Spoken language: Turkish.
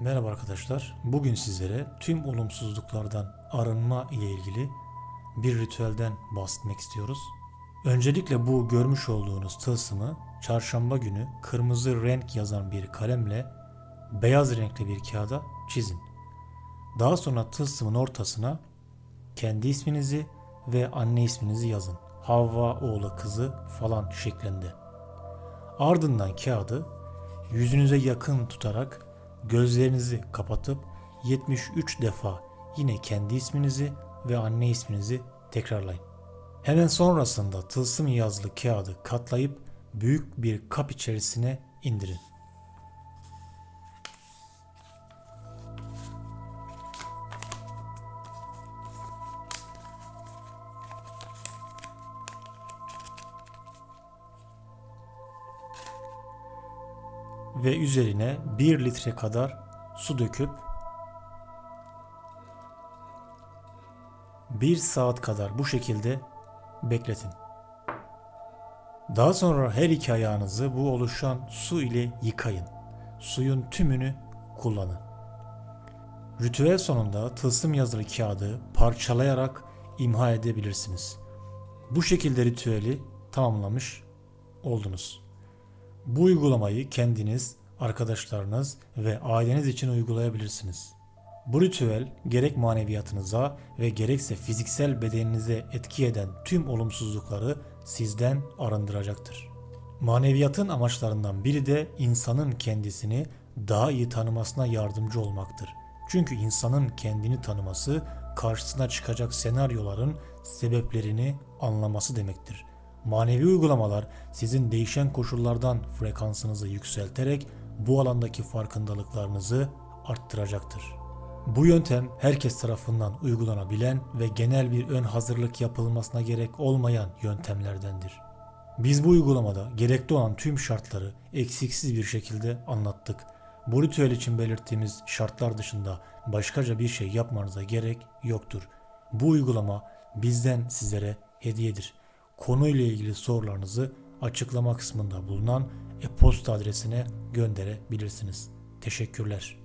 Merhaba arkadaşlar. Bugün sizlere tüm olumsuzluklardan arınma ile ilgili bir ritüelden bahsetmek istiyoruz. Öncelikle bu görmüş olduğunuz tılsımı çarşamba günü kırmızı renk yazan bir kalemle beyaz renkli bir kağıda çizin. Daha sonra tılsımın ortasına kendi isminizi ve anne isminizi yazın. Havva oğlu kızı falan şeklinde. Ardından kağıdı yüzünüze yakın tutarak gözlerinizi kapatıp 73 defa yine kendi isminizi ve anne isminizi tekrarlayın. Hemen sonrasında tılsım yazılı kağıdı katlayıp büyük bir kap içerisine indirin. Ve üzerine 1 litre kadar su döküp 1 saat kadar bu şekilde bekletin. Daha sonra her iki ayağınızı bu oluşan su ile yıkayın. Suyun tümünü kullanın. Ritüel sonunda tılsım yazılı kağıdı parçalayarak imha edebilirsiniz. Bu şekilde ritüeli tamamlamış oldunuz. Bu uygulamayı kendiniz, arkadaşlarınız ve aileniz için uygulayabilirsiniz. Bu ritüel gerek maneviyatınıza ve gerekse fiziksel bedeninize etki eden tüm olumsuzlukları sizden arındıracaktır. Maneviyatın amaçlarından biri de insanın kendisini daha iyi tanımasına yardımcı olmaktır. Çünkü insanın kendini tanıması karşısına çıkacak senaryoların sebeplerini anlaması demektir. Manevi uygulamalar sizin değişen koşullardan frekansınızı yükselterek bu alandaki farkındalıklarınızı arttıracaktır. Bu yöntem herkes tarafından uygulanabilen ve genel bir ön hazırlık yapılmasına gerek olmayan yöntemlerdendir. Biz bu uygulamada gerekli olan tüm şartları eksiksiz bir şekilde anlattık. Bu ritüel için belirttiğimiz şartlar dışında başkaca bir şey yapmanıza gerek yoktur. Bu uygulama bizden sizlere hediyedir konuyla ilgili sorularınızı açıklama kısmında bulunan e-posta adresine gönderebilirsiniz. Teşekkürler.